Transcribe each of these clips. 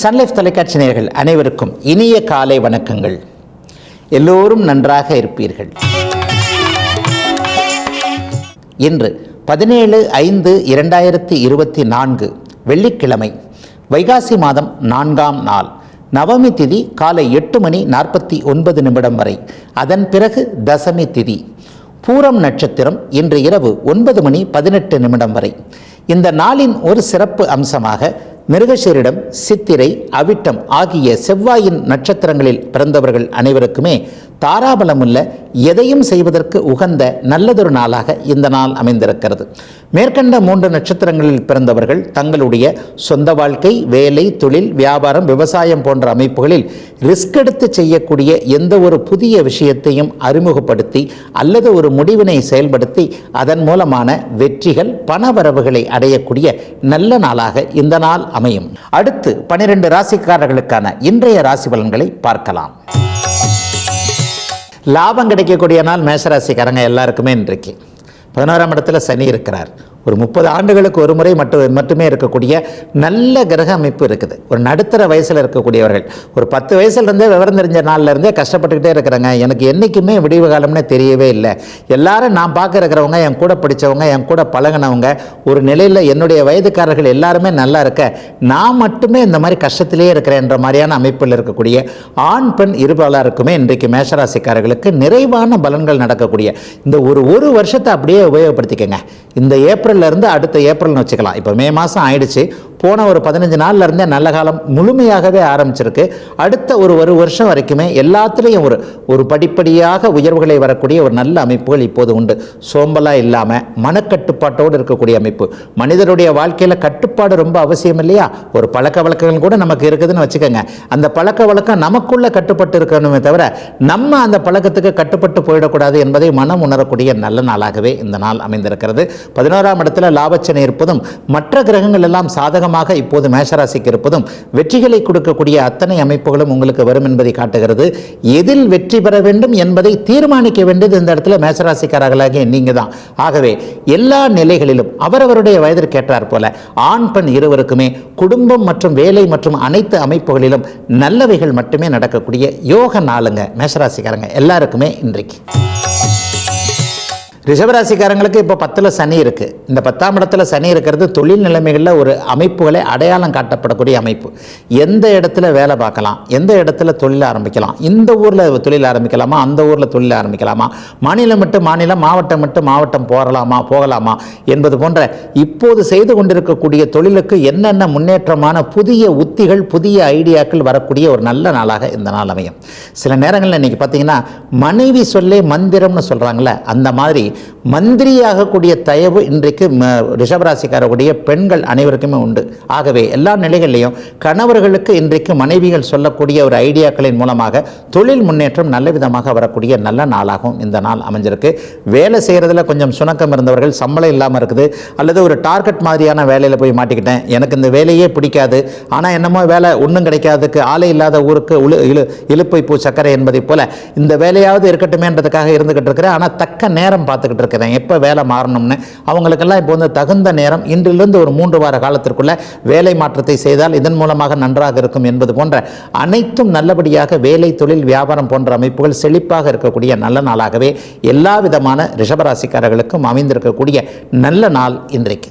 Sun Life தொலைக்காட்சி நேர்கள் அனைவருக்கும் இனிய காலை வணக்கங்கள். எல்லோரும் நன்றாக இருப்பீர்கள். இன்று பதினேழு ஐந்து இரண்டாயிரத்தி இருபத்தி நான்கு வெள்ளிக்கிழமை வைகாசி மாதம் நான்காம் நாள் நவமி திதி காலை எட்டு மணி நாற்பத்தி ஒன்பது நிமிடம் வரை. அதன் பிறகு தசமி திதி. பூரம் நட்சத்திரம் இன்று இரவு ஒன்பது மணி பதினெட்டு நிமிடம் வரை. இந்த நாளின் ஒரு சிறப்பு அம்சமாக மிருகசீரிடம் சித்திரை அவிட்டம் ஆகிய செவ்வாயின் நட்சத்திரங்களில் பிறந்தவர்கள் அனைவருக்குமே தாராபலமுள்ள எதையும் செய்வதற்கு உகந்த நல்லதொரு நாளாக இந்த நாள் அமைந்திருக்கிறது. மேற்கண்ட மூன்று நட்சத்திரங்களில் பிறந்தவர்கள் தங்களுடைய சொந்த வாழ்க்கை வேலை தொழில் வியாபாரம் விவசாயம் போன்ற அமைப்புகளில் ரிஸ்க் எடுத்து செய்யக்கூடிய எந்த ஒரு புதிய விஷயத்தையும் அறிமுகப்படுத்தி அல்லது ஒரு முடிவினை செயல்படுத்தி அதன் மூலமான வெற்றிகள் பணவரவுகளை அடையக்கூடிய நல்ல நாளாக இந்த நாள் அமையும். அடுத்து பனிரெண்டு ராசிக்காரர்களுக்கான இன்றைய ராசி பலன்களை பார்க்கலாம். லாபம் கிடைக்கக்கூடிய நாள் மேஷராசிக்காரங்க எல்லாருக்குமே இன்றைக்கு. பதினோராம் இடத்துல சனி இருக்கிறார். ஒரு முப்பது ஆண்டுகளுக்கு ஒரு முறை மட்டும் மட்டுமே இருக்கக்கூடிய நல்ல கிரக அமைப்பு இருக்குது. ஒரு நடுத்தர வயசில் இருக்கக்கூடியவர்கள். ஒரு பத்து வயசுலேருந்தே விவரம் தெரிஞ்ச நாள்லேருந்தே கஷ்டப்பட்டுக்கிட்டே இருக்கிறாங்க. எனக்கு என்றைக்குமே விடிவு காலம்னே தெரியவே இல்லை. எல்லாரும் நான் பார்க்க இருக்கிறவங்க என் கூட படித்தவங்க என் கூட பழகினவங்க ஒரு நிலையில் என்னுடைய வயதுக்காரர்கள் எல்லாருமே நல்லா இருக்க நான் மட்டுமே இந்த மாதிரி கஷ்டத்திலேயே இருக்கிறேன்ற மாதிரியான அமைப்பில் இருக்கக்கூடிய ஆண் பெண் இருபாலருக்குமே இன்றைக்கு மேஷராசிக்காரர்களுக்கு நிறைவான பலன்கள் நடக்கக்கூடிய இந்த ஒரு ஒரு வருஷத்தை அப்படியே உபயோகப்படுத்திக்கங்க. இந்த ஏப்ரல் ஏப்ரல்லேருந்து அடுத்த ஏப்ரல்னு வச்சுக்கலாம். இப்போ மே மாதம் ஆயிடுச்சு. போன ஒரு பதினஞ்சு நாள்லேருந்தே நல்ல காலம் முழுமையாகவே ஆரம்பிச்சிருக்கு. அடுத்த ஒரு ஒரு வருஷம் வரைக்குமே எல்லாத்துலேயும் ஒரு ஒரு படிப்படியாக உயர்வுகளை வரக்கூடிய ஒரு நல்ல அமைப்புகள் இப்போது உண்டு. சோம்பலாக இல்லாமல் மனக்கட்டுப்பாட்டோடு இருக்கக்கூடிய அமைப்பு. மனிதருடைய வாழ்க்கையில் கட்டுப்பாடு ரொம்ப அவசியம் இல்லையா? ஒரு பழக்க வழக்கங்கள் கூட நமக்கு இருக்குதுன்னு வச்சுக்கோங்க. அந்த பழக்க வழக்கம் நமக்குள்ள கட்டுப்பட்டு இருக்கணுமே தவிர நம்ம அந்த பழக்கத்துக்கு கட்டுப்பட்டு போயிடக்கூடாது என்பதை மனம் உணரக்கூடிய நல்ல நாளாகவே இந்த நாள் அமைந்திருக்கிறது. பதினோராம் இடத்துல லாபச்சனை இருப்பதும் மற்ற கிரகங்கள் எல்லாம் சாதகமாக இப்போது மேஷராசிக்கு இருப்பதும் வெற்றிகளை கொடுக்கக்கூடிய அத்தனை அமைப்புகளும் உங்களுக்கு வரும் என்பதை காட்டுகிறது. எதில் வெற்றி பெற வேண்டும் என்பதை தீர்மானிக்க வேண்டியது இந்த இடத்துல மேஷராசிக்காரர்களாகிய நீங்க தான் ஆகவே எல்லா நிலைகளிலும் அவரவருடைய வயதிற்கேற்றார் போல ஆண் பெண் இருவருக்குமே குடும்பம் மற்றும் வேலை மற்றும் அனைத்து அமைப்புகளிலும் நல்லவைகள் மட்டுமே நடக்கக்கூடிய யோக நாளுங்க மேஷராசிக்காரங்க. எல்லாருக்குமே இன்றைக்கு. ரிஷபராசிக்காரங்களுக்கு இப்போ பத்தில் சனி இருக்குது இந்த பத்தாம் இடத்துல சனி இருக்கிறது தொழில் நிலைமைகளில் ஒரு அமைப்புகளை அடையாளம் காட்டப்படக்கூடிய அமைப்பு. எந்த இடத்துல வேலை பார்க்கலாம் எந்த இடத்துல தொழில் ஆரம்பிக்கலாம் இந்த ஊரில் தொழில் ஆரம்பிக்கலாமா அந்த ஊரில் தொழில் ஆரம்பிக்கலாமா மாநிலம் விட்டு மாநிலம் மாவட்டம் விட்டு மாவட்டம் போகலாமா போகலாமா என்பது போன்ற இப்போது செய்து கொண்டிருக்கக்கூடிய தொழிலுக்கு என்னென்ன முன்னேற்றமான புதிய உத்திகள் புதிய ஐடியாக்கள் வரக்கூடிய ஒரு நல்ல நாளாக இந்த நாள் அமையும். சில நேரங்களில் இன்றைக்கி பார்த்தீங்கன்னா மனைவி சொல்லே மந்திரம்னு சொல்கிறாங்களே அந்த மாதிரி மந்திரியாகக்கூடிய தயவு இன்றைக்கு ம- பெண்கள் அனைவருக்குமே உண்டு. ஆகவே எல்லா நிலைகளிலையும் கணவர்களுக்கு இன்றைக்கு மனைவிகள் சொல்லக்கூடிய ஒரு ஐடியாக்களின் மூலமாக தொழில் முன்னேற்றம் நல்ல விதமாக வரக்கூடிய நல்ல நாளாகவும் இந்த நாள் அமைஞ்சிருக்கு. வேலை செய்கிறதுல கொஞ்சம் சுணக்கம் இருந்தவர்கள் சம்பளம் இல்லாமல் இருக்குது. அல்லது ஒரு டார்கெட் மாதிரியான வேலையில் போய் மாட்டிக்கிட்டேன். எனக்கு இந்த வேலையே பிடிக்காது. ஆனால் என்னமோ வேலை ஒன்றும் கிடைக்காதுக்கு ஆளை இல்லாத ஊருக்கு உழு இழு இழுப்பை பூ சக்கரை என்பதைப் போல இந்த வேலையாவது இருக்கட்டுமேன்றதுக்காக இருந்துகிட்டு இருக்கிறேன். ஆனால் தக்க நேரம் பார்த்து பார்த்துக்கிட்டு இருக்கிறேன். எப்போ வேலை மாறணும்னு? அவங்களுக்கெல்லாம் இப்போ வந்து தகுந்த நேரம் இன்றிலிருந்து ஒரு மூன்று வார காலத்திற்குள்ள வேலை மாற்றத்தை செய்தால் இதன் மூலமாக நன்றாக இருக்கும் என்பது போன்ற அனைத்தும் நல்லபடியாக வேலை தொழில் வியாபாரம் போன்ற அமைப்புகள் செழிப்பாக இருக்கக்கூடிய நல்ல நாளாகவே எல்லா விதமான ரிஷபராசிக்காரர்களுக்கும் அமைந்திருக்கக்கூடிய நல்ல நாள் இன்றைக்கு.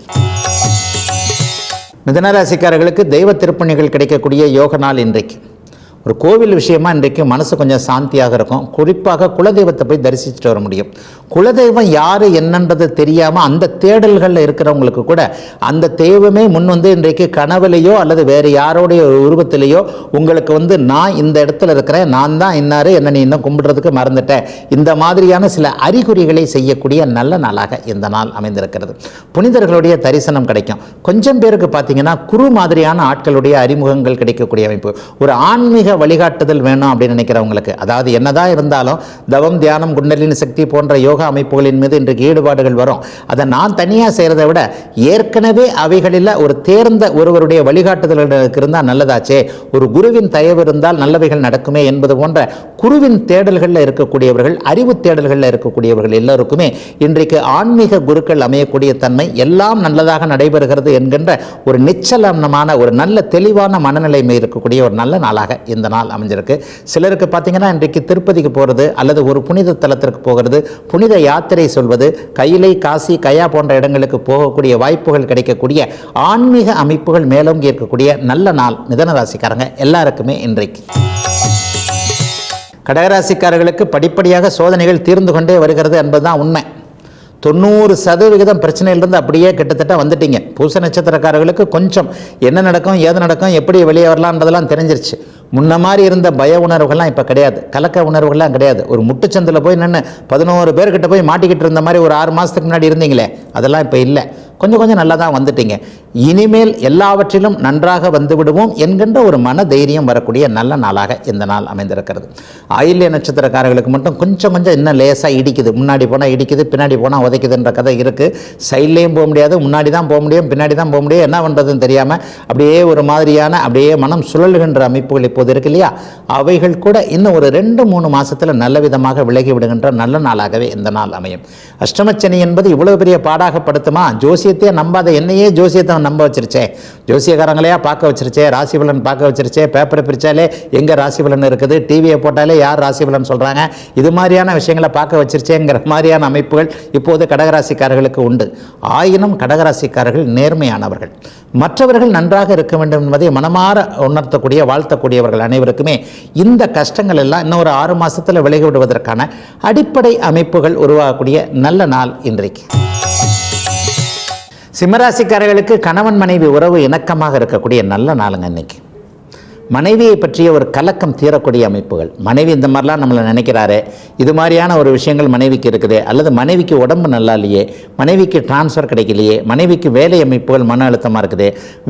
மிதனராசிக்காரர்களுக்கு தெய்வ திருப்பணிகள் கிடைக்கக்கூடிய யோக நாள் இன்றைக்கு. ஒரு கோவில் விஷயமா இன்றைக்கு மனசு கொஞ்சம் சாந்தியாக இருக்கும். குறிப்பாக குலதெய்வத்தை போய் தரிசிச்சுட்டு வர முடியும். குலதெய்வம் யார் என்னன்றது தெரியாமல் அந்த தேடல்களில் இருக்கிறவங்களுக்கு கூட அந்த தெய்வமே முன் வந்து இன்றைக்கு கனவுலையோ அல்லது வேறு யாரோடைய உருவத்திலேயோ உங்களுக்கு வந்து நான் இந்த இடத்துல இருக்கிறேன் நான் தான் இன்னார் என்ன நீ இன்னும் கும்பிடுறதுக்கு மறந்துட்டேன் இந்த மாதிரியான சில அறிகுறிகளை செய்யக்கூடிய நல்ல நாளாக இந்த நாள் அமைந்திருக்கிறது. புனிதர்களுடைய தரிசனம் கிடைக்கும். கொஞ்சம் பேருக்கு பார்த்தீங்கன்னா குரு மாதிரியான ஆட்களுடைய அறிமுகங்கள் கிடைக்கக்கூடிய அமைப்பு. ஒரு ஆன்மீக ஆன்மீக வழிகாட்டுதல் வேணும் அப்படின்னு நினைக்கிறவங்களுக்கு. அதாவது என்னதான் இருந்தாலும் தவம் தியானம் குண்டலின் சக்தி போன்ற யோகா அமைப்புகளின் மீது இன்றைக்கு ஈடுபாடுகள் வரும். அதை நான் தனியாக செய்கிறத விட ஏற்கனவே அவைகளில் ஒரு தேர்ந்த ஒருவருடைய வழிகாட்டுதல்களுக்கு இருந்தால் நல்லதாச்சே. ஒரு குருவின் தயவு இருந்தால் நல்லவைகள் நடக்குமே என்பது போன்ற குருவின் தேடல்களில் இருக்கக்கூடியவர்கள் அறிவு தேடல்களில் இருக்கக்கூடியவர்கள் எல்லோருக்குமே இன்றைக்கு ஆன்மீக குருக்கள் அமையக்கூடிய தன்மை எல்லாம் நல்லதாக நடைபெறுகிறது என்கின்ற ஒரு நிச்சலமான ஒரு நல்ல தெளிவான மனநிலைமை இருக்கக்கூடிய ஒரு நல்ல நாளாக இந்த நாள் அமைஞ்சிருக்கு. சிலருக்கு பார்த்தீங்கன்னா இன்றைக்கு திருப்பதிக்கு போகிறது அல்லது ஒரு புனித தலத்திற்கு போகிறது புனித யாத்திரை சொல்வது கையிலை காசி கயா போன்ற இடங்களுக்கு போகக்கூடிய வாய்ப்புகள் கிடைக்கக்கூடிய ஆன்மீக அமைப்புகள் மேலோங்கி இருக்கக்கூடிய நல்ல நாள் மிதன ராசிக்காரங்க எல்லாருக்குமே இன்றைக்கு. கடகராசிக்காரர்களுக்கு படிப்படியாக சோதனைகள் தீர்ந்து கொண்டே வருகிறது என்பதுதான் உண்மை. தொண்ணூறு சதவிகிதம் பிரச்சனையிலிருந்து அப்படியே கிட்டத்தட்ட வந்துட்டீங்க. பூச நட்சத்திரக்காரர்களுக்கு கொஞ்சம் என்ன நடக்கும் ஏது நடக்கும் எப்படி வெளியே வரலான்றதெல்லாம் தெரிஞ்சிருச்சு. முன்ன மாதிரி இருந்த பய உணர்வுகள்லாம் இப்போ கிடையாது. கலக்க உணர்வுகள்லாம் கிடையாது. ஒரு முட்டுச்சந்தில் போய் நின்று பதினோரு பேர்கிட்ட போய் மாட்டிக்கிட்டு இருந்த மாதிரி ஒரு ஆறு மாதத்துக்கு முன்னாடி இருந்தீங்களே அதெல்லாம் இப்போ இல்லை. கொஞ்சம் கொஞ்சம் நல்லா தான் வந்துட்டீங்க. இனிமேல் எல்லாவற்றிலும் நன்றாக வந்து விடுவோம் என்கின்ற ஒரு மன தைரியம் வரக்கூடிய நல்ல நாளாக இந்த நாள் அமைந்திருக்கிறது. ஆயில்ய நட்சத்திரக்காரர்களுக்கு மட்டும் கொஞ்சம் கொஞ்சம் இன்னும் லேசாக இடிக்குது. முன்னாடி போனால் இடிக்குது பின்னாடி போனால் உதைக்குதுன்ற கதை இருக்குது சைட்லேயும் போக முடியாது முன்னாடி தான் போக முடியும் பின்னாடி தான் போக முடியும். என்ன பண்ணுறதுன்னு தெரியாமல் அப்படியே ஒரு மாதிரியான அப்படியே மனம் சுழல்கின்ற அமைப்புகள் இப்போது இருக்கு இல்லையா? அவைகள் கூட இன்னும் ஒரு ரெண்டு மூணு மாதத்தில் நல்ல விதமாக விலகி விடுகின்ற நல்ல நாளாகவே இந்த நாள் அமையும். அஷ்டமச்சனி என்பது இவ்வளோ பெரிய பாடாகப்படுத்துமா ஜோசியத்தையே நம்பாத என்னையே ஜோசியத்தை நம்ப வச்சிருச்சே. ஜோசியக்காரங்களையா பார்க்க வச்சிருச்சே ராசி பலன் பார்க்க வச்சிருச்சே பேப்பரை பிரித்தாலே எங்கே ராசிபலன் இருக்குது டிவியை போட்டாலே யார் ராசி பலன் சொல்கிறாங்க இது மாதிரியான விஷயங்களை பார்க்க வச்சிருச்சேங்கிற மாதிரியான அமைப்புகள் இப்போது கடகராசிக்காரர்களுக்கு உண்டு. ஆயினும் கடகராசிக்காரர்கள் நேர்மையானவர்கள். மற்றவர்கள் நன்றாக இருக்க வேண்டும் என்பதை மனமாற உணர்த்தக்கூடிய வாழ்த்தக்கூடியவர்கள் அனைவருக்குமே இந்த கஷ்டங்கள் எல்லாம் இன்னொரு ஆறு மாதத்தில் விலகி விடுவதற்கான அடிப்படை அமைப்புகள் உருவாகக்கூடிய நல்ல நாள் இன்றைக்கு. சிம்மராசிக்காரர்களுக்கு கணவன் மனைவி உறவு இணக்கமாக இருக்கக்கூடிய நல்ல நாளுங்க இன்றைக்கி மனைவியை பற்றிய ஒரு கலக்கம் தீரக்கூடிய அமைப்புகள். மனைவி இந்த மாதிரிலாம் நம்மளை நினைக்கிறாரு இது மாதிரியான ஒரு விஷயங்கள் மனைவிக்கு இருக்குது அல்லது மனைவிக்கு உடம்பு நல்லா இல்லையே மனைவிக்கு டிரான்ஸ்ஃபர் கிடைக்கலையே மனைவிக்கு வேலை அமைப்புகள் மன அழுத்தமாக இருக்குது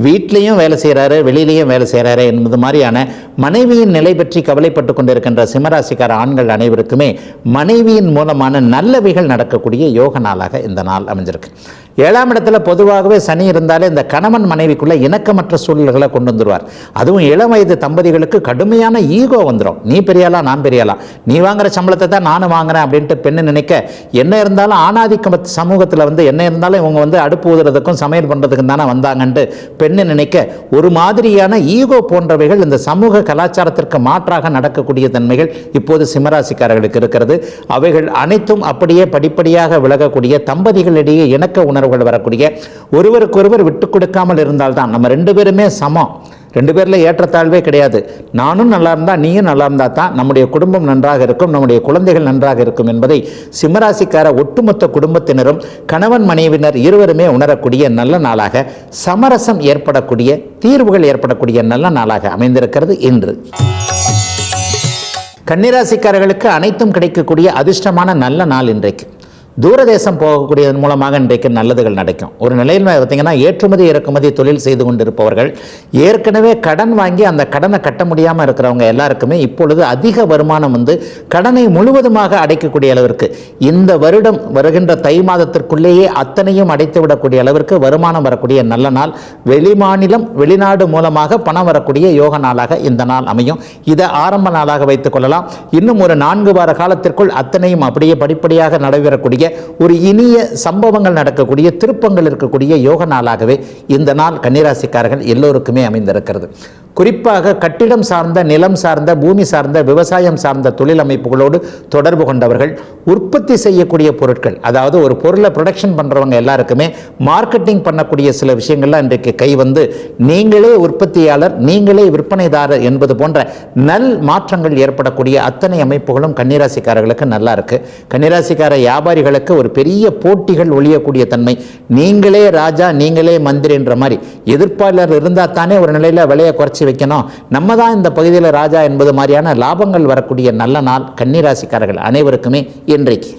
வீட்லேயும் வேலை செய்கிறாரு வெளியிலையும் வேலை செய்கிறாரு என்பது மாதிரியான மனைவியின் நிலை பற்றி கவலைப்பட்டு கொண்டிருக்கின்ற சிம்மராசிக்கார ஆண்கள் அனைவருக்குமே மனைவியின் மூலமான நல்லவைகள் நடக்கக்கூடிய யோக நாளாக இந்த நாள் அமைஞ்சிருக்கு. ஏழாம் இடத்துல பொதுவாகவே சனி இருந்தாலே இந்த கணவன் மனைவிக்குள்ளே இணக்கமற்ற சூழல்களை கொண்டு வந்துடுவார் அதுவும் இளம் வயது தம்பதிகளுக்கு கடுமையான ஈகோ வந்துடும் நீ பெரியாலாம் நான் பெரியாலாம் நீ வாங்குற சம்பளத்தை தான் நானும் வாங்குறேன் அப்படின்ட்டு பெண்ணு நினைக்க என்ன இருந்தாலும் ஆணாதிக்க சமூகத்தில் வந்து என்ன இருந்தாலும் இவங்க வந்து அடுப்பு ஊதுறதுக்கும் சமையல் பண்ணுறதுக்கும் தானே வந்தாங்கன்ட்டு பெண்ணு நினைக்க ஒரு மாதிரியான ஈகோ போன்றவைகள் இந்த சமூக கலாச்சாரத்திற்கு மாற்றாக நடக்கக்கூடிய தன்மைகள் இப்போது சிம்மராசிக்காரர்களுக்கு இருக்கிறது. அவைகள் அனைத்தும் அப்படியே படிப்படியாக விலகக்கூடிய தம்பதிகளிடையே இணக்க உணர்வுகள் வரக்கூடிய ஒருவருக்கொருவர் விட்டு கொடுக்காமல் இருந்தால்தான் நம்ம ரெண்டு பேருமே சமம். ரெண்டு பேரில் ஏற்றத்தாழ்வே கிடையாது. நானும் நல்லா இருந்தால் நீயும் நல்லா இருந்தால் தான் நம்முடைய குடும்பம் நன்றாக இருக்கும் நம்முடைய குழந்தைகள் நன்றாக இருக்கும் என்பதை சிம்மராசிக்கார ஒட்டுமொத்த குடும்பத்தினரும் கணவன் மனைவினர் இருவருமே உணரக்கூடிய நல்ல நாளாக சமரசம் ஏற்படக்கூடிய தீர்வுகள் ஏற்படக்கூடிய நல்ல நாளாக அமைந்திருக்கிறது இன்று. கன்னிராசிக்காரர்களுக்கு அனைத்தும் கிடைக்கக்கூடிய அதிர்ஷ்டமான நல்ல நாள் இன்றைக்கு. தூரதேசம் போகக்கூடியதன் மூலமாக இன்றைக்கு நல்லதுகள் நடக்கும். ஒரு நிலையில் பார்த்தீங்கன்னா ஏற்றுமதி இறக்குமதி தொழில் செய்து கொண்டிருப்பவர்கள் ஏற்கனவே கடன் வாங்கி அந்த கடனை கட்ட முடியாமல் இருக்கிறவங்க எல்லாருக்குமே இப்பொழுது அதிக வருமானம் வந்து கடனை முழுவதுமாக அடைக்கக்கூடிய அளவிற்கு இந்த வருடம் வருகின்ற தை மாதத்திற்குள்ளேயே அத்தனையும் அடைத்து விடக்கூடிய அளவிற்கு வருமானம் வரக்கூடிய நல்ல நாள். வெளிமாநிலம் வெளிநாடு மூலமாக பணம் வரக்கூடிய யோக நாளாக இந்த நாள் அமையும். இதை ஆரம்ப நாளாக வைத்துக் கொள்ளலாம். இன்னும் ஒரு நான்கு வார காலத்திற்குள் அத்தனையும் அப்படியே படிப்படியாக நடைபெறக்கூடிய ஒரு இனிய சம்பவங்கள் நடக்கக்கூடிய திருப்பங்கள் இருக்கக்கூடிய யோக நாளாகவே இந்த நாள் கன்னிராசிக்காரர்கள் எல்லோருக்குமே அமைந்திருக்கிறது. குறிப்பாக கட்டிடம் சார்ந்த நிலம் சார்ந்த பூமி சார்ந்த விவசாயம் சார்ந்த தொழில் அமைப்புகளோடு தொடர்பு கொண்டவர்கள் உற்பத்தி செய்யக்கூடிய பொருட்கள் அதாவது ஒரு பொருளை ப்ரொடக்ஷன் பண்ணுறவங்க எல்லாருக்குமே மார்க்கெட்டிங் பண்ணக்கூடிய சில விஷயங்கள்லாம் இன்றைக்கு கை வந்து நீங்களே உற்பத்தியாளர் நீங்களே விற்பனைதாரர் என்பது போன்ற நல் மாற்றங்கள் ஏற்படக்கூடிய அத்தனை அமைப்புகளும் கன்னிராசிக்காரர்களுக்கு நல்லா இருக்கு. கன்னிராசிக்கார வியாபாரிகளுக்கு ஒரு பெரிய போட்டிகள் ஒழியக்கூடிய தன்மை நீங்களே ராஜா நீங்களே மந்திரின்ற மாதிரி எதிர்ப்பாளர் இருந்தால் தானே ஒரு நிலையில் விலையை குறைச்சி வைக்கணும். நம்ம தான் இந்த பகுதியில் ராஜா என்பது மாதிரியான லாபங்கள் வரக்கூடிய நல்ல நாள் கன்னிராசிக்காரர்கள் அனைவருக்குமே இன்றைக்கு.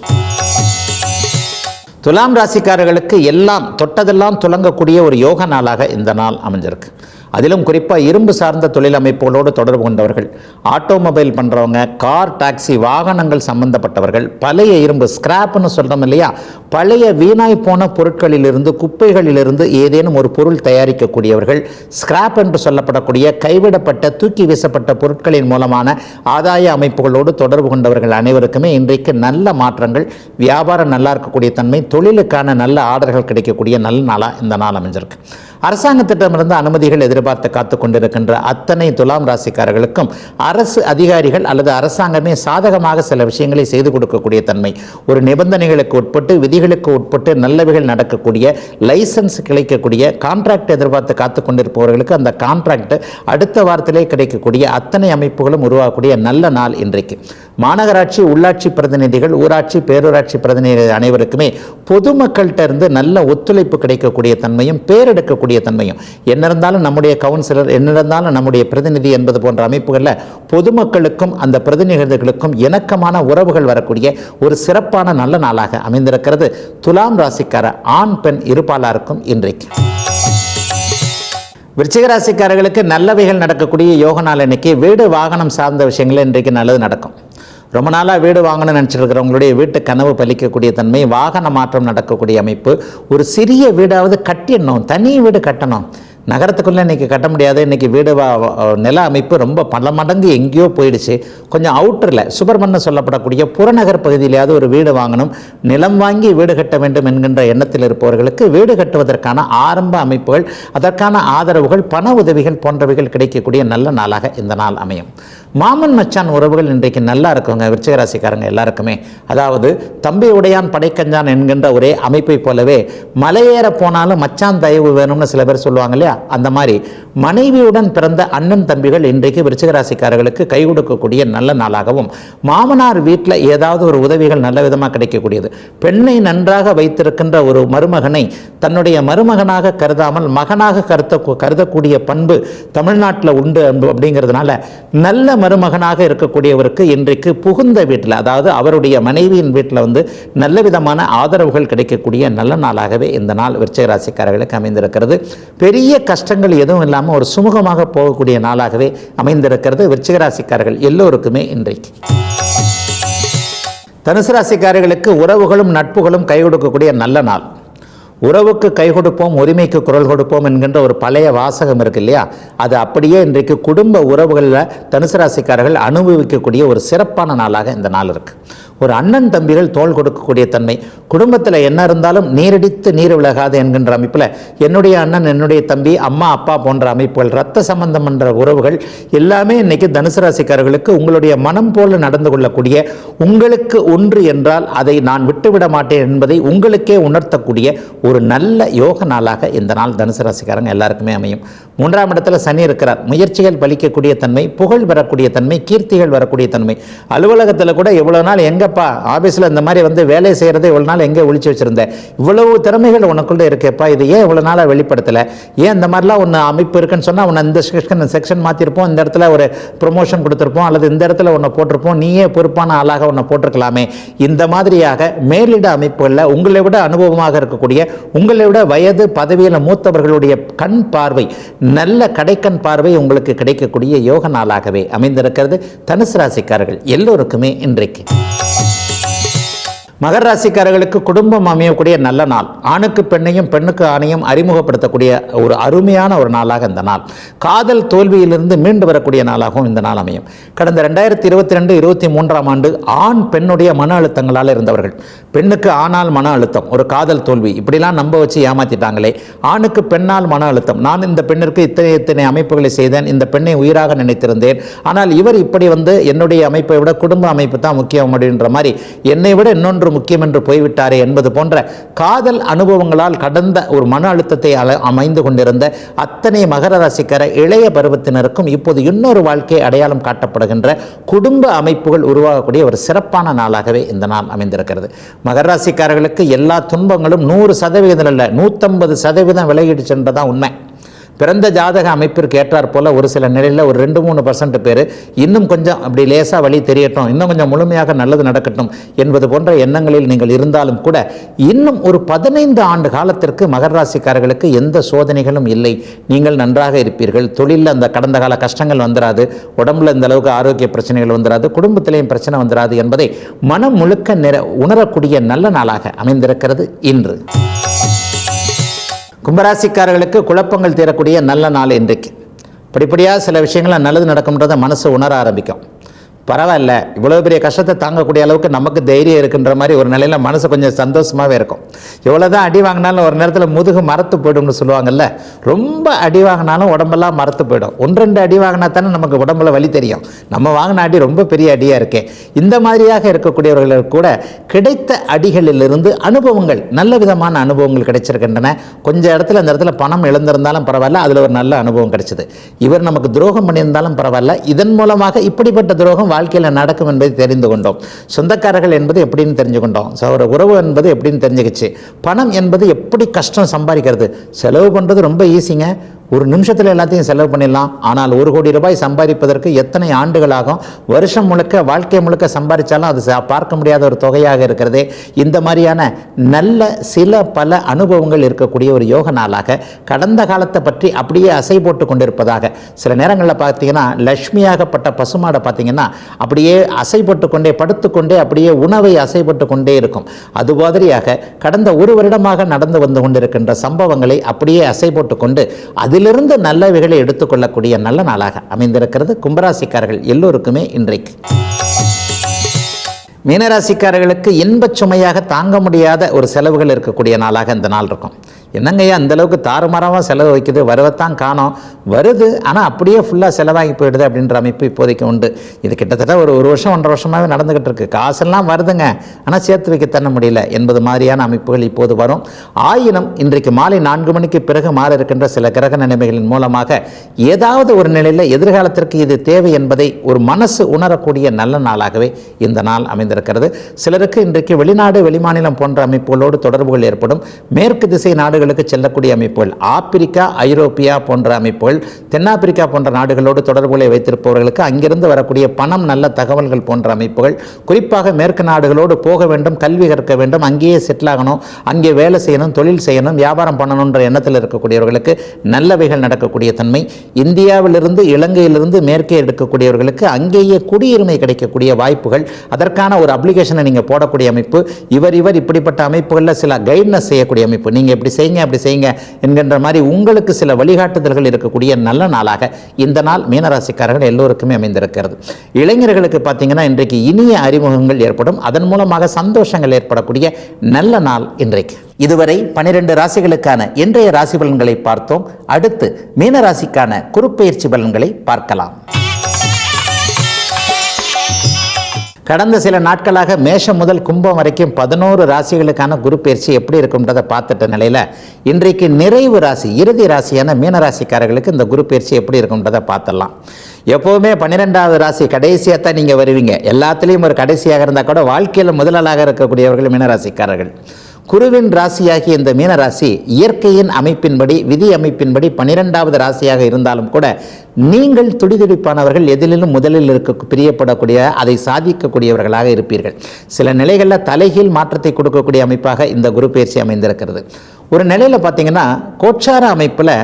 துலாம் ராசிக்காரர்களுக்கு எல்லாம் தொட்டதெல்லாம் துலங்கக்கூடிய ஒரு யோக நாளாக இந்த நாள் அமைஞ்சிருக்கு. அதிலும் குறிப்பாக இரும்பு சார்ந்த தொழில் அமைப்புகளோடு தொடர்பு கொண்டவர்கள் ஆட்டோமொபைல் பண்ணுறவங்க கார் டாக்ஸி வாகனங்கள் சம்பந்தப்பட்டவர்கள் பழைய இரும்பு ஸ்கிராப்னு சொல்கிறோம் இல்லையா? பழைய வீணாய் போன பொருட்களிலிருந்து குப்பைகளிலிருந்து ஏதேனும் ஒரு பொருள் தயாரிக்கக்கூடியவர்கள் ஸ்கிராப் என்று சொல்லப்படக்கூடிய கைவிடப்பட்ட தூக்கி வீசப்பட்ட பொருட்களின் மூலமான ஆதாய அமைப்புகளோடு தொடர்பு கொண்டவர்கள் அனைவருக்குமே இன்றைக்கு நல்ல மாற்றங்கள் வியாபாரம் நல்லா இருக்கக்கூடிய தன்மை தொழிலுக்கான நல்ல ஆர்டர்கள் கிடைக்கக்கூடிய நல்ல நாளாக இந்த நாள் அமைஞ்சிருக்கு. அரசாங்கத்திடமிருந்து அனுமதிகள் எதிர்பார்த்து காத்து கொண்டிருக்கின்ற அத்தனை துலாம் ராசிக்காரர்களுக்கும் அரசு அதிகாரிகள் அல்லது அரசாங்கமே சாதகமாக சில விஷயங்களை செய்து கொடுக்கக்கூடிய தன்மை. ஒரு நிபந்தனைகளுக்கு உட்பட்டு விதிகளுக்கு உட்பட்டு நல்லவைகள் நடக்கக்கூடிய லைசன்ஸ் கிடைக்கக்கூடிய கான்ட்ராக்ட் எதிர்பார்த்து காத்து கொண்டிருப்பவர்களுக்கு அந்த கான்ட்ராக்ட் அடுத்த வாரத்திலே கிடைக்கக்கூடிய அத்தனை அமைப்புகளும் உருவாகக்கூடிய நல்ல நாள் இன்றைக்கு. மாநகராட்சி உள்ளாட்சி பிரதிநிதிகள் ஊராட்சி பேரூராட்சி பிரதிநிதிகள் அனைவருக்குமே பொதுமக்கள்கிட்ட இருந்து நல்ல ஒத்துழைப்பு கிடைக்கக்கூடிய தன்மையும் பேரெடுக்கக்கூடிய தன்மையும். என்ன இருந்தாலும் நம்முடைய கவுன்சிலர் என்ன இருந்தாலும் நம்முடைய பிரதிநிதி என்பது போன்ற அமைப்புகளில் பொதுமக்களுக்கும் அந்த பிரதிநிதிகளுக்கும் இணக்கமான உறவுகள் வரக்கூடிய ஒரு சிறப்பான நல்ல நாளாக அமைந்திருக்கிறது. துலாம் ராசிக்கார ஆண் பெண் இருபாலாருக்கும் இன்றைக்கு. விருச்சிக ராசிக்காரர்களுக்கு நல்லவைகள் நடக்கக்கூடிய யோக நாள் இன்னைக்கு வீடு வாகனம் சார்ந்த விஷயங்கள் இன்றைக்கு நல்லது நடக்கும். ரொம்ப நாளாக வீடு வாங்கணும்னு நினச்சிருக்கிறவங்களுடைய வீட்டு கனவு பலிக்கக்கூடிய தன்மை வாகன மாற்றம் நடக்கக்கூடிய அமைப்பு ஒரு சிறிய வீடாவது கட்டிடணும் தனி வீடு கட்டணும். நகரத்துக்குள்ளே இன்றைக்கி கட்ட முடியாது. இன்றைக்கி வீடு வா நில அமைப்பு ரொம்ப பல மடங்கு எங்கேயோ போயிடுச்சு. கொஞ்சம் அவுட்டரில் சுப்பிரமணியம் சொல்லப்படக்கூடிய புறநகர் பகுதியிலேயாவது ஒரு வீடு வாங்கணும். நிலம் வாங்கி வீடு கட்ட வேண்டும் என்கின்ற எண்ணத்தில் இருப்பவர்களுக்கு வீடு கட்டுவதற்கான ஆரம்ப அமைப்புகள் அதற்கான ஆதரவுகள் பண உதவிகள் போன்றவைகள் கிடைக்கக்கூடிய நல்ல நாளாக இந்த நாள் அமையும். மாமன் மச்சான் உறவுகள் இன்றைக்கு நல்லா இருக்குங்க. விருச்சிகராசிக்காரங்க எல்லாருக்குமே. அதாவது தம்பி உடையான் படைக்கஞ்சான் என்கின்ற ஒரே அமைப்பை போலவே மலையேற போனாலும் மச்சான் தயவு வேணும்னு சில பேர் சொல்லுவாங்க இல்லையா? அந்த மாதிரி மனைவியுடன் பிறந்த அண்ணன் தம்பிகள் இன்றைக்கு விருச்சிகராசிக்காரர்களுக்கு கை கொடுக்கக்கூடிய நல்ல நாளாகவும் மாமனார் வீட்டில் ஏதாவது ஒரு உதவிகள் நல்ல விதமாக கிடைக்கக்கூடியது. பெண்ணை நன்றாக வைத்திருக்கின்ற ஒரு மருமகனை தன்னுடைய மருமகனாக கருதாமல் மகனாக கருத்த கருதக்கூடிய பண்பு தமிழ்நாட்டில் உண்டு அன்பு அப்படிங்கிறதுனால நல்ல மருமகனாக இருக்கக்கூடியவருக்கு இன்றைக்கு புகுந்த வீட்டில் அதாவது அவருடைய மனைவியின் வீட்டில் வந்து நல்ல விதமான ஆதரவுகள் கிடைக்கக்கூடிய நல்ல நாளாகவே இந்த நாள் விருச்சிக ராசிக்காரர்களுக்கு அமைந்திருக்கிறது. பெரிய கஷ்டங்கள் எதுவும் இல்லாமல் ஒரு சுமூகமாக போகக்கூடிய நாளாகவே அமைந்திருக்கிறது விருச்சிக ராசிக்காரர்கள் எல்லோருக்குமே இன்றைக்கு. தனுசு ராசிக்காரர்களுக்கு உறவுகளும் நட்புகளும் கை கொடுக்கக்கூடிய நல்ல நாள். உறவுக்கு கை கொடுப்போம் உரிமைக்கு குரல் கொடுப்போம் என்கின்ற ஒரு பழைய வாசகம் இருக்கு இல்லையா? அது அப்படியே இன்றைக்கு குடும்ப உறவுகளில் தனுசு ராசிக்காரர்கள் அனுபவிக்கக்கூடிய ஒரு சிறப்பான நாளாக இந்த நாள் இருக்குது ஒரு அண்ணன் தம்பிகள் தோள் கொடுக்கக்கூடிய தன்மை. குடும்பத்தில் என்ன இருந்தாலும் நீரடித்து நீர் விலகாது என்கின்ற அமைப்பில் என்னுடைய அண்ணன் என்னுடைய தம்பி அம்மா அப்பா போன்ற அமைப்புகள் ரத்த சம்பந்தம் என்ற உறவுகள் எல்லாமே இன்னைக்கு தனுசு ராசிக்காரர்களுக்கு உங்களுடைய மனம் போல நடந்து கொள்ளக்கூடிய உங்களுக்கு ஒன்று என்றால் அதை நான் விட்டுவிட மாட்டேன் என்பதை உங்களுக்கே உணர்த்தக்கூடிய ஒரு நல்ல யோக நாளாக இந்த நாள் தனுசு ராசிக்காரங்க எல்லாருக்குமே அமையும். மூன்றாம் இடத்துல சனி இருக்கிறார். முயற்சிகள் பலிக்கக்கூடிய தன்மை புகழ் வரக்கூடிய தன்மை கீர்த்திகள் வரக்கூடிய தன்மை. அலுவலகத்தில் கூட இவ்வளோ நாள் எங்கப்பா ஆஃபீஸில் இந்த மாதிரி வந்து வேலை செய்கிறத இவ்வளோ நாள் எங்கே ஒழிச்சு வச்சுருந்தேன் இவ்வளவு திறமைகள் உனக்குள்ளே இருக்கேப்பா இது ஏன் இவ்வளோ நாளாக வெளிப்படுத்தலை? ஏன் இந்த மாதிரிலாம் ஒன்று அமைப்பு இருக்குன்னு சொன்னால் உன்னை இந்த செக்ஷன் செக்ஷன் மாற்றிருப்போம் இந்த இடத்துல ஒரு ப்ரொமோஷன் கொடுத்துருப்போம் அல்லது இந்த இடத்துல உன்னை போட்டிருப்போம் நீயே பொறுப்பான ஆளாக உன்னை போட்டிருக்கலாமே. இந்த மாதிரியாக மேலிட அமைப்புகளில் உங்களை விட அனுபவமாக இருக்கக்கூடிய உங்களை விட வயது பதவியில் மூத்தவர்களுடைய கண் பார்வை நல்ல கடைக்கண் பார்வை உங்களுக்கு கிடைக்கக்கூடிய யோக நாளாகவே அமைந்திருக்கிறது. தனுசு ராசிக்காரர்கள் எல்லோருக்குமே இன்றைக்கு. மகர ராசிக்காரர்களுக்கு குடும்பம் அமையக்கூடிய நல்ல நாள். ஆணுக்கு பெண்ணையும் பெண்ணுக்கு ஆணையும் அறிமுகப்படுத்தக்கூடிய ஒரு அருமையான ஒரு நாளாக இந்த நாள். காதல் தோல்வியிலிருந்து மீண்டு வரக்கூடிய நாளாகவும் இந்த நாள் அமையும். கடந்த ரெண்டாயிரத்தி இருபத்தி ரெண்டு இருபத்தி மூன்றாம் ஆண்டு ஆண் பெண்ணுடைய மன அழுத்தங்களால் இருந்தவர்கள். பெண்ணுக்கு ஆணால் மன அழுத்தம் ஒரு காதல் தோல்வி. இப்படிலாம் நம்ப வச்சு ஏமாத்திட்டாங்களே. ஆணுக்கு பெண்ணால் மன அழுத்தம். நான் இந்த பெண்ணிற்கு இத்தனை இத்தனை அமைப்புகளை செய்தேன். இந்த பெண்ணை உயிராக நினைத்திருந்தேன். ஆனால் இவர் இப்படி வந்து என்னுடைய அமைப்பை விட குடும்ப அமைப்பு தான் முக்கியம் அப்படின்ற மாதிரி என்னை விட இன்னொன்று முக்கியம் என்று போய்விட்டாரே என்பது போன்ற காதல் அனுபவங்களால் கடந்த ஒரு மன அழுத்தத்தை அமைந்து கொண்டிருந்த அத்தனை மகர ராசிக்கார இளைய பருவத்தினருக்கும் இப்போது இன்னொரு வாழ்க்கை அடையாளம் காட்டப்படுகின்ற குடும்ப அமைப்புகள் உருவாகக்கூடிய ஒரு சிறப்பான நாளாகவே இந்த நாள் அமைந்திருக்கிறது. மகர ராசிக்காரர்களுக்கு எல்லா துன்பங்களும் நூறு சதவீதம் இல்லை நூற்றம்பது சதவீதம் விலகிடுச்சுன்றதான் உண்மை. பிறந்த ஜாதக அமைப்பிற்கு ஏற்றாற் போல ஒரு சில நிலையில் ஒரு ரெண்டு மூணு பர்சன்ட் பேர் இன்னும் கொஞ்சம் அப்படி லேசாக வழி தெரியட்டும் இன்னும் கொஞ்சம் முழுமையாக நல்லது நடக்கட்டும் என்பது போன்ற எண்ணங்களில் நீங்கள் இருந்தாலும் கூட இன்னும் ஒரு பதினைந்து ஆண்டு காலத்திற்கு மகர ராசிக்காரர்களுக்கு எந்த சோதனைகளும் இல்லை. நீங்கள் நன்றாக இருப்பீர்கள். தொழிலில் அந்த கடந்த கால கஷ்டங்கள் வந்துடாது உடம்புல இந்த அளவுக்கு ஆரோக்கிய பிரச்சனைகள் வந்துடாது குடும்பத்திலேயும் பிரச்சனை வந்துடாது என்பதை மனம் முழுக்க நிற உணரக்கூடிய நல்ல நாளாக அமைந்திருக்கிறது இன்று. கும்பராசிக்காரர்களுக்கு குழப்பங்கள் தீரக்கூடிய நல்ல நாள் இன்றைக்கு. படிப்படியாக சில விஷயங்கள் நல்லது நடக்கும்ன்றதை மனசு உணர ஆரம்பிக்கும். பரவாயில்ல இவ்வளோ பெரிய கஷ்டத்தை தாங்கக்கூடிய அளவுக்கு நமக்கு தைரியம் இருக்குன்ற மாதிரி ஒரு நிலையில் மனசு கொஞ்சம் சந்தோஷமாகவே இருக்கும். எவ்வளோ தான் அடி வாங்கினாலும் ஒரு நேரத்தில் முதுகு மரத்து போயிடும்னு சொல்லுவாங்கல்ல ரொம்ப அடி வாங்கினாலும் உடம்பெல்லாம் மரத்து போயிடும். ஒன்று ரெண்டு அடி வாங்கினா தானே நமக்கு உடம்புல வலி தெரியும். நம்ம வாங்கின அடி ரொம்ப பெரிய அடியாக இருக்கே. இந்த மாதிரியாக இருக்கக்கூடியவர்களுக்கு கூட கிடைத்த அடிகளிலிருந்து அனுபவங்கள் நல்ல விதமான அனுபவங்கள் கிடைச்சிருக்கின்றன. கொஞ்சம் இடத்துல அந்த இடத்துல பணம் இழந்திருந்தாலும் பரவாயில்ல அதில் ஒரு நல்ல அனுபவம் கிடைச்சிது. இவர் நமக்கு துரோகம் பண்ணியிருந்தாலும் பரவாயில்ல. இதன் மூலமாக இப்படிப்பட்ட துரோகம் வாழ்க்கையில் நடக்கும் என்பதை தெரிந்து கொண்டோம். சொந்தக்காரர்கள் என்பது எப்படின்னு தெரிஞ்சு கொண்டோம். ஸோ ஒரு உறவு என்பது எப்படின்னு தெரிஞ்சுக்கிச்சு. பணம் என்பது எப்படி கஷ்டம் சம்பாதிக்கிறது? செலவு பண்ணுறது ரொம்ப ஈஸிங்க ஒரு நிமிஷத்தில் எல்லாத்தையும் செலவு பண்ணிடலாம். ஆனால் ஒரு கோடி ரூபாய் சம்பாதிப்பதற்கு எத்தனை ஆண்டுகளாகும்? வருஷம் முழுக்க வாழ்க்கை முழுக்க சம்பாதிச்சாலும் அது பார்க்க முடியாத ஒரு தொகையாக இருக்கிறது. இந்த மாதிரியான நல்ல சில பல அனுபவங்கள் இருக்கக்கூடிய ஒரு யோக நாளாக கடந்த காலத்தை பற்றி அப்படியே அசை போட்டு கொண்டிருப்பதாக. சில நேரங்களில் பார்த்தீங்கன்னா லக்ஷ்மியாகப்பட்ட பசுமாடை பார்த்தீங்கன்னா அப்படியே அசைப்பட்டு கொண்டே படுத்துக்கொண்டே அப்படியே உணவை அசைப்பட்டு கொண்டே இருக்கும். அது மாதிரியாக கடந்த ஒரு வருடமாக நடந்து வந்து கொண்டிருக்கின்ற சம்பவங்களை அப்படியே அசை போட்டு கொண்டு அதிலிருந்து நல்லவைகளை எடுத்துக்கொள்ளக்கூடிய நல்ல நாளாக அமைந்திருக்கிறது. கும்பராசிக்காரர்கள் எல்லோருக்குமே இன்றைக்கு. மீனராசிக்காரர்களுக்கு இன்பச் சுமையாக தாங்க முடியாத ஒரு செலவுகள் இருக்கக்கூடிய நாளாக இந்த நாள் இருக்கும். என்னங்கய்யா அந்த அளவுக்கு தாறுமாறாக செலவு வைக்குது? வரவைத்தான் காணோம். வருது ஆனால் அப்படியே ஃபுல்லாக செலவாகி போயிடுது அப்படின்ற அமைப்பு இப்போதைக்கு உண்டு. இது கிட்டத்தட்ட ஒரு ஒரு வருஷம் ஒன்றரை வருஷமாகவே நடந்துக்கிட்டு இருக்குது காசெல்லாம் வருதுங்க ஆனால் சேர்த்து வைக்க தண்ண முடியல. என்பது மாதிரியான அமைப்புகள் இப்போது வரும். ஆயினும் இன்றைக்கு மாலை நான்கு மணிக்கு பிறகு மாற இருக்கின்ற சில கிரக நிலைமைகளின் மூலமாக ஏதாவது ஒரு நிலையில் எதிர்காலத்திற்கு இது தேவை என்பதை ஒரு மனசு உணரக்கூடிய நல்ல நாளாகவே இந்த நாள் அமைந்திருக்கிறது. சிலருக்கு இன்றைக்கு வெளிநாடு வெளிமாநிலம் போன்ற அமைப்புகளோடு தொடர்புகள் ஏற்படும். மேற்கு திசை நாடுகளுக்கு செல்லக்கூடிய அமைப்புகள் ஆப்பிரிக்கா ஐரோப்பியா போன்ற அமைப்புகள் தென்னாப்பிரிக்கா போன்ற நாடுகளோடு தொடர்புகளை வைத்திருப்பவர்களுக்கு அங்கிருந்து வரக்கூடிய பணம் நல்ல தகவல்கள் போன்ற அமைப்புகள் குறிப்பாக மேற்கு நாடுகளோடு போக வேண்டும் கல்வி கற்க வேண்டும் அங்கேயே செட்டில் ஆகணும் அங்கே வேலை செய்யணும் தொழில் செய்யணும் வியாபாரம் பண்ணணுன்ற எண்ணத்தில் இருக்கக்கூடியவர்களுக்கு நல்லவைகள் நடக்கக்கூடிய தன்மை. இந்தியாவிலிருந்து இலங்கையிலிருந்து மேற்கே எடுக்கக்கூடியவர்களுக்கு அங்கேயே குடியுரிமை கிடைக்கக்கூடிய வாய்ப்புகள். அதற்கான ஒரு அப்ளிகேஷனை நீங்கள் போடக்கூடிய அமைப்பு. இவர் இவர் இப்படிப்பட்ட அமைப்புகளில் சில கைட்னஸ் செய்யக்கூடிய அமைப்பு. நீங்கள் இப்படி செய்யுங்க அப்படி செய்யுங்க என்கின்ற மாதிரி உங்களுக்கு சில வழிகாட்டுதல்கள் இருக்கக்கூடிய நல்ல நாளாக இந்த நாள் மீனராசிக்காரர்கள் எல்லோருக்குமே அமைந்திருக்கிறது. இளைஞர்களுக்கு பார்த்தீங்கன்னா இன்றைக்கு இனிய அறிமுகங்கள் ஏற்படும். அதன் மூலமாக சந்தோஷங்கள் ஏற்படக்கூடிய நல்ல நாள் இன்றைக்கு. இதுவரை பனிரெண்டு ராசிகளுக்கான இன்றைய ராசி பலன்களை பார்த்தோம். அடுத்து மீனராசிக்கான குறுப்பெயர்ச்சி பலன்களை பார்க்கலாம். கடந்த சில நாட்களாக மேஷம் முதல் கும்பம் வரைக்கும் பதினோரு ராசிகளுக்கான குரு பயிற்சி எப்படி இருக்கும்ன்றதை பார்த்துட்ட நிலையில் இன்றைக்கு நிறைவு ராசி இறுதி ராசியான மீனராசிக்காரர்களுக்கு இந்த குரு பயிற்சி எப்படி இருக்கும்ன்றதை பார்த்துடலாம். எப்போவுமே பன்னிரெண்டாவது ராசி கடைசியாக தான் நீங்கள் வருவீங்க. எல்லாத்துலேயும் ஒரு கடைசியாக இருந்தால் கூட வாழ்க்கையில் முதலாளாக இருக்கக்கூடியவர்கள் மீனராசிக்காரர்கள். குருவின் ராசியாகிய இந்த மீன ராசி இயற்கையின் அமைப்பின்படி விதி அமைப்பின்படி பனிரெண்டாவது ராசியாக இருந்தாலும் கூட நீங்கள் துடிதுடிப்பானவர்கள் எதிலும் முதலில் இருக்க பிரியப்படக்கூடிய அதை சாதிக்கக்கூடியவர்களாக இருப்பீர்கள். சில நிலைகளில் தலைகீழ் மாற்றத்தை கொடுக்கக்கூடிய அமைப்பாக இந்த குரு பயிற்சி அமைந்திருக்கிறது. ஒரு நிலையில் பார்த்தீங்கன்னா கோச்சார அமைப்பில்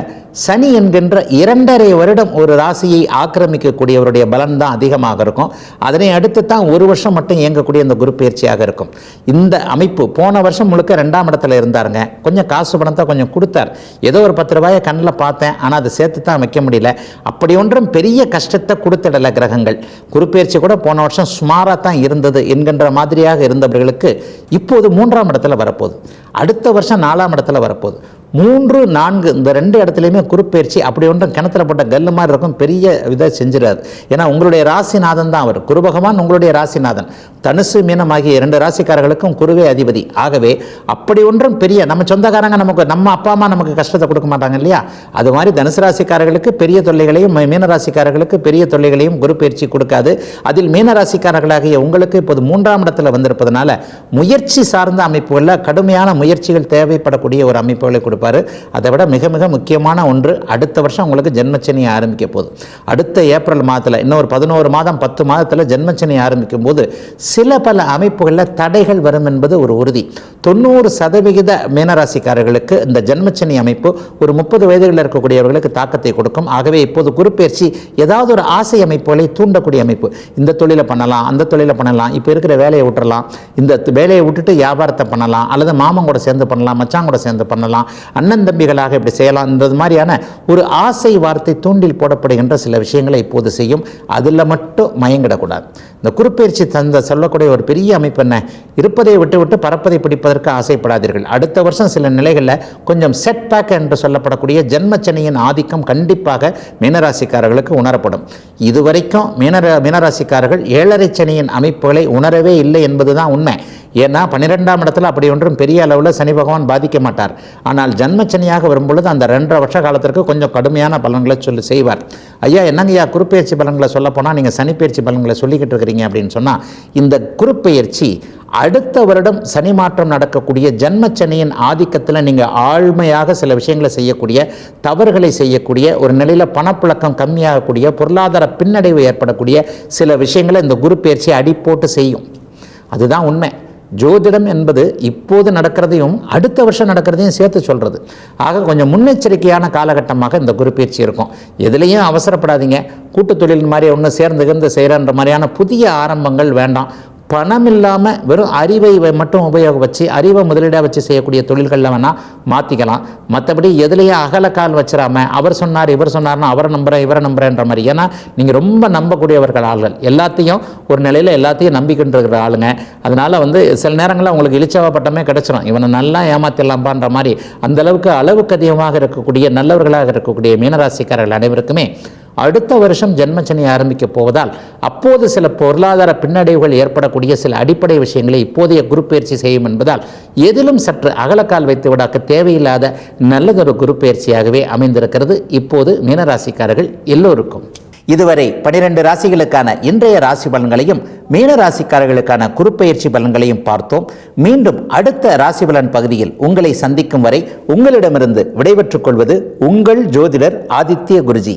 சனி என்கின்ற இரண்டரை வருடம் ஒரு ராசியை ஆக்கிரமிக்கக்கூடியவருடைய பலன் தான் அதிகமாக இருக்கும். அதனை அடுத்து தான் ஒரு வருஷம் மட்டும் இயங்கக்கூடிய இந்த குரு பயிற்சியாக இருக்கும். இந்த அமைப்பு போன வருஷம் முழுக்க ரெண்டாம் இடத்துல இருந்தாருங்க. கொஞ்சம் காசு பணத்தை கொஞ்சம் கொடுத்தார். ஏதோ ஒரு பத்து ரூபாயை கண்ணில் பார்த்தேன். ஆனால் அதை சேர்த்து தான் வைக்க முடியல. அப்படி ஒன்றும் பெரிய கஷ்டத்தை கொடுத்துடல கிரகங்கள். குரு பயிற்சி கூட போன வருஷம் சுமாராக தான் இருந்தது என்கின்ற மாதிரியாக இருந்தவர்களுக்கு இப்போது மூன்றாம் இடத்துல வரப்போகுது. அடுத்த வருஷம் நாலாம் இடத்துல வரப்போகுது. மூன்று நான்கு இந்த ரெண்டு இடத்துலையுமே குறுப்பெயர்ச்சி அப்படி ஒன்றும் கிணத்துல போட்ட கல் மாதிரி இருக்கும் பெரிய இதை செஞ்சிடாது. ஏன்னா உங்களுடைய ராசிநாதன் தான் அவர். குருபகவான் உங்களுடைய ராசிநாதன். தனுசு மீனம் ஆகிய இரண்டு ராசிக்காரர்களுக்கும் குருவே அதிபதி. ஆகவே அப்படி ஒன்றும் பெரிய நம்ம சொந்தக்காரங்க நமக்கு நம்ம அப்பா அம்மா நமக்கு கஷ்டத்தை கொடுக்க மாட்டாங்க இல்லையா? அது மாதிரி தனுசு ராசிக்காரர்களுக்கு பெரிய தொல்லைகளையும் மீன ராசிக்காரர்களுக்கு பெரிய தொல்லைகளையும் குரு பயிற்சி கொடுக்காது. அதில் மீன ராசிக்காரர்களாகிய உங்களுக்கு இப்போது மூன்றாம் இடத்துல வந்திருப்பதனால முயற்சி சார்ந்த அமைப்புகளில் கடுமையான முயற்சிகள் தேவைப்படக்கூடிய ஒரு அமைப்புகளை கொடுக்கும் கொடுப்பாரு அதை விட மிக மிக முக்கியமான ஒன்று அடுத்த வருஷம் உங்களுக்கு ஜென்மச்சனி ஆரம்பிக்க போகுது. அடுத்த ஏப்ரல் மாதத்தில் இன்னொரு பதினோரு மாதம் பத்து மாதத்தில் ஜென்மச்சனி ஆரம்பிக்கும் போது சில பல அமைப்புகளில் தடைகள் வரும் என்பது ஒரு உறுதி. தொண்ணூறு சதவிகித மீனராசிக்காரர்களுக்கு இந்த ஜென்மச்சனி அமைப்பு ஒரு முப்பது வயதுகளில் இருக்கக்கூடியவர்களுக்கு தாக்கத்தை கொடுக்கும். ஆகவே இப்போது குருப்பெயர்ச்சி ஏதாவது ஒரு ஆசை அமைப்புகளை தூண்டக்கூடிய அமைப்பு. இந்த தொழிலை பண்ணலாம் அந்த தொழிலை பண்ணலாம் இப்போ இருக்கிற வேலையை விட்டுறலாம். இந்த வேலையை விட்டுட்டு வியாபாரத்தை பண்ணலாம் அல்லது மாமன் கூட சேர்ந்து பண்ணலாம் மச்சான் கூட சேர்ந்து பண்ணலாம். அண்ணன் தம்பிகளாக இப்படி செய்யலாம் இந்த மாதிரியான ஒரு ஆசை வார்த்தை தூண்டில் போடப்படுகின்ற சில விஷயங்களை இப்போது செய்யும். அதில் மட்டும் மயங்கிடக்கூடாது. இந்த குறுப்பயிற்சி தந்த சொல்லக்கூடிய ஒரு பெரிய அமைப்பு என்ன? இருப்பதை விட்டு விட்டு பறப்பதை பிடிப்பதற்கு ஆசைப்படாதீர்கள். அடுத்த வருஷம் சில நிலைகளில் கொஞ்சம் செட் பேக் என்று சொல்லப்படக்கூடிய ஜென்மச்சனியின் ஆதிக்கம் கண்டிப்பாக மீனராசிக்காரர்களுக்கு உணரப்படும். இதுவரைக்கும் மீனர மீனராசிக்காரர்கள் ஏழரை சனியின் அமைப்புகளை உணரவே இல்லை என்பதுதான் உண்மை. ஏன்னா பன்னிரெண்டாம் இடத்துல அப்படி ஒன்றும் பெரிய அளவில் சனி பகவான் பாதிக்க மாட்டார். ஆனால் ஜன்மச்சனியாக வரும்பொழுது அந்த ரெண்டரை வருஷ காலத்திற்கு கொஞ்சம் கடுமையான பலன்களை சொல்லி செய்வார். ஐயா என்னங்கய்யா குருப்பெயர்ச்சி பலன்களை சொல்ல போனால் நீங்கள் சனிப்பெயர்ச்சி பலன்களை சொல்லிக்கிட்டு இருக்கிறீங்க அப்படின்னு சொன்னால் இந்த குருப்பெயர்ச்சி அடுத்த வருடம் சனி மாற்றம் நடக்கக்கூடிய ஜென்மச்சனியின் ஆதிக்கத்தில் நீங்கள் ஆழ்மையாக சில விஷயங்களை செய்யக்கூடிய தவறுகளை செய்யக்கூடிய ஒரு நிலையில் பணப்புழக்கம் கம்மியாகக்கூடிய பொருளாதார பின்னடைவு ஏற்படக்கூடிய சில விஷயங்களை இந்த குரு பயிற்சி அடி போட்டு செய்யும். அதுதான் உண்மை. ஜோதிடம் என்பது இப்போது நடக்கிறதையும் அடுத்த வருஷம் நடக்கிறதையும் சேர்த்து சொல்கிறது ஆக கொஞ்சம் முன்னெச்சரிக்கையான காலகட்டமாக இந்த குறிப்பயிற்சி இருக்கும். எதுலேயும் அவசரப்படாதீங்க. கூட்டு தொழில் மாதிரி ஒன்று சேர்ந்து கிருந்து செய்கிறன்ற மாதிரியான புதிய ஆரம்பங்கள் வேண்டாம். பணம் இல்லாமல் வெறும் அறிவை மட்டும் உபயோக வச்சு அறிவை முதலீடாக வச்சு செய்யக்கூடிய தொழில்களில் வேணால் மாற்றிக்கலாம் மற்றபடி எதுலேயே அகலக்கால் வச்சிடாம அவர் சொன்னார் இவர் சொன்னார்னா அவரை நம்புகிறேன் இவரை நம்புறேன்ற மாதிரி. ஏன்னா நீங்கள் ரொம்ப நம்பக்கூடியவர்கள் ஆள்கள். எல்லாத்தையும் ஒரு நிலையில் எல்லாத்தையும் நம்பிக்கின்ற ஆளுங்க. அதனால் வந்து சில நேரங்களில் உங்களுக்கு இழிச்சவ பட்டமே கிடச்சிரும். இவனை நல்லா ஏமாத்திடலாம்பான்ற மாதிரி. அந்தளவுக்கு அளவுக்கு அதிகமாக இருக்கக்கூடிய நல்லவர்களாக இருக்கக்கூடிய மீனராசிக்காரர்கள் அனைவருக்குமே அடுத்த வருஷம் ஜென்மச்சனி ஆரம்பிக்க போவதால் அப்போது சில பொருளாதார பின்னடைவுகள் ஏற்படக்கூடிய சில அடிப்படை விஷயங்களை இப்போதைய குரு பயிற்சி செய்யும் என்பதால் எதிலும் சற்று அகலக்கால் வைத்து விடாக்க தேவையில்லாத நல்லதொரு குரு பயிற்சியாகவே அமைந்திருக்கிறது. இப்போது மீனராசிக்காரர்கள் எல்லோருக்கும். இதுவரை பனிரெண்டு ராசிகளுக்கான இன்றைய ராசி பலன்களையும் மீன ராசிக்காரர்களுக்கான குறுப்பெயர்ச்சி பலன்களையும் பார்த்தோம். மீண்டும் அடுத்த ராசி பலன் பகுதியில் உங்களை சந்திக்கும் வரை உங்களிடமிருந்து விடைபெற்றுக் கொள்வது உங்கள் ஜோதிடர் ஆதித்ய குருஜி.